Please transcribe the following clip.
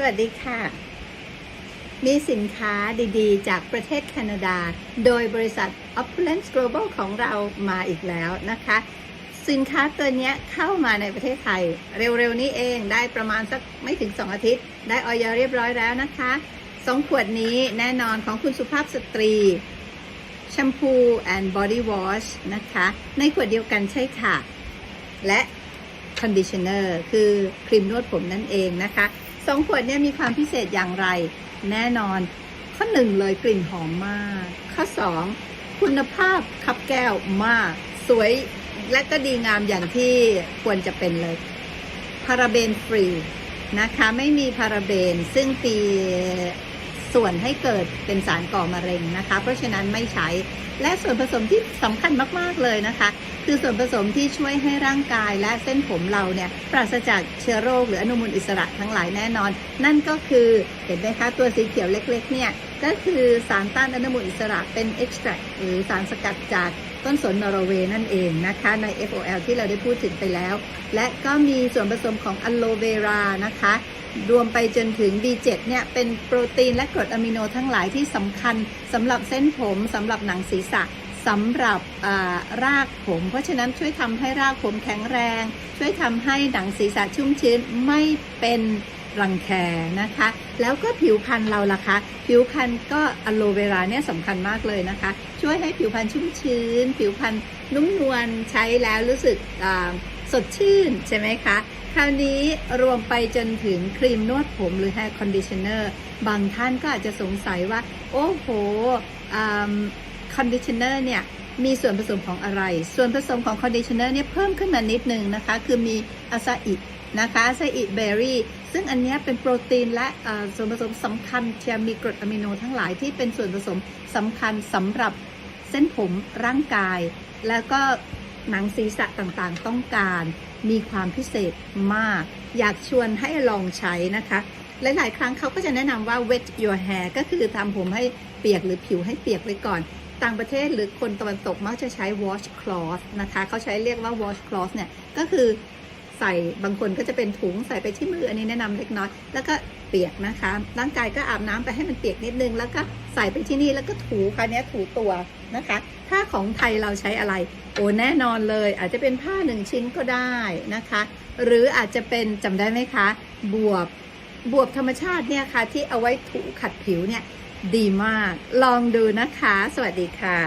สวัสดีค่ะ มีสินค้าดีๆ จากประเทศแคนาดา โดยบริษัท Opulence Global ของเรามาอีกแล้วนะคะ สินค้าตัวนี้เข้ามาในประเทศไทย เร็วๆนี้เองได้ประมาณสักไม่ถึง 2 อาทิตย์ ได้ออยเรียบร้อยแล้วนะคะสองขวดนี้แน่นอนของคุณสุภาพสตรีแชมพู and body wash นะคะ ในขวดเดียวกันใช่ค่ะ และคอนดิชเนอร์คือครีมนวดผมนั่นเองนะคะ สองขวดเนี่ยมีความพิเศษอย่างไร แน่นอน ข้อหนึ่งเลยกลิ่นหอมมาก ข้อสองคุณภาพคับแก้วมาก สวยและก็ดีงามอย่างที่ควรจะเป็นเลย พาราเบนฟรีนะคะ ไม่มีพาราเบนซึ่งปีส่วนให้เกิดเป็นสารก่อมะเร็งนะคะ เพราะฉะนั้นไม่ใช้และส่วนผสมที่สำคัญมาก ๆ เลยนะคะ คือส่วนผสมที่ช่วยให้ร่างกายและเส้นผมเราเนี่ยปราศจากเชื้อโรคหรืออนุมูลอิสระทั้งหลายแน่นอน นั่นก็คือเห็นไหมคะตัวสีเขียวเล็กๆเนี่ยก็คือสารต้านอนุมูลอิสระเป็นเอ็กซ์แทรหรือสารสกัดจากต้นสนนอร์เวย์นั่นเองนะคะใน FOL ที่เราได้พูดถึงไปแล้ว และก็มีส่วนผสมของอะโลเวรานะคะรวมไปจนถึง B7 เนี่ยเป็นโปรตีนและกรดอะมิโนทั้งหลายที่สำคัญสำหรับเส้นผมสำหรับหนังศีรษะ สำหรับอ่ารากผม เพราะฉะนั้นช่วยทำให้รากผมแข็งแรง ช่วยทำให้หนังศีรษะชุ่มชื้นไม่เป็นรังแคนะคะ แล้วก็ผิวพรรณเราล่ะคะ ผิวพรรณก็อะโลเวราเนี่ยสำคัญมากเลยนะคะ ช่วยให้ผิวพรรณชุ่มชื้น ผิวพรรณนุ่มนวลใช้แล้วรู้สึกอ่าสดชื่นใช่ไหมคะคราวนี้รวมไปจนถึงครีมนวดผมหรือ hair conditioner บางท่านก็อาจจะสงสัยว่า โอ้โห คอนดิชเนอร์เนี่ยมีส่วนผสมของอะไร ส่วนผสมของคอนดิชเนอร์เนี่ยเพิ่มขึ้นมานิดนึงนะคะ คือมีอะซาอินะคะอะซาอิเบอร์รี่ ซึ่งอันนี้เป็นโปรตีนและส่วนผสมสำคัญที่มีกรดอะมิโนทั้งหลายที่เป็นส่วนผสมสำคัญสำหรับเส้นผมร่างกาย แล้วก็หนังศีรษะต่างๆ ต้องการมีความพิเศษมาก อยากชวนให้ลองใช้นะคะ หลายๆ ครั้งเขาก็จะแนะนำว่า wet your hair ก็คือทำผมให้เปียกหรือผิวให้เปียกไว้ก่อน ต่างประเทศหรือคนตะวันตกมักจะใช้ wash cloth นะคะเขาใช้เรียกว่า wash cloth เนี่ย ก็คือใส่บางคนก็จะเป็นถุงใส่ไปที่มืออันนี้แนะนำเล็กน้อยแล้วก็เปียกนะคะ ร่างกายก็อาบน้ำไปให้มันเปียกนิดนึง แล้วก็ใส่ไปที่นี่แล้วก็ถูคราวนี้ถูตัวนะคะ ถ้าของไทยเราใช้อะไร โอ้แน่นอนเลย อาจจะเป็นผ้าหนึ่งชิ้นก็ได้นะคะ หรืออาจจะเป็นจำได้ไหมคะ บวบบวบธรรมชาติเนี่ยค่ะที่เอาไว้ถูขัดผิวเนี่ย ดีมาก ลองดูนะคะ สวัสดีค่ะ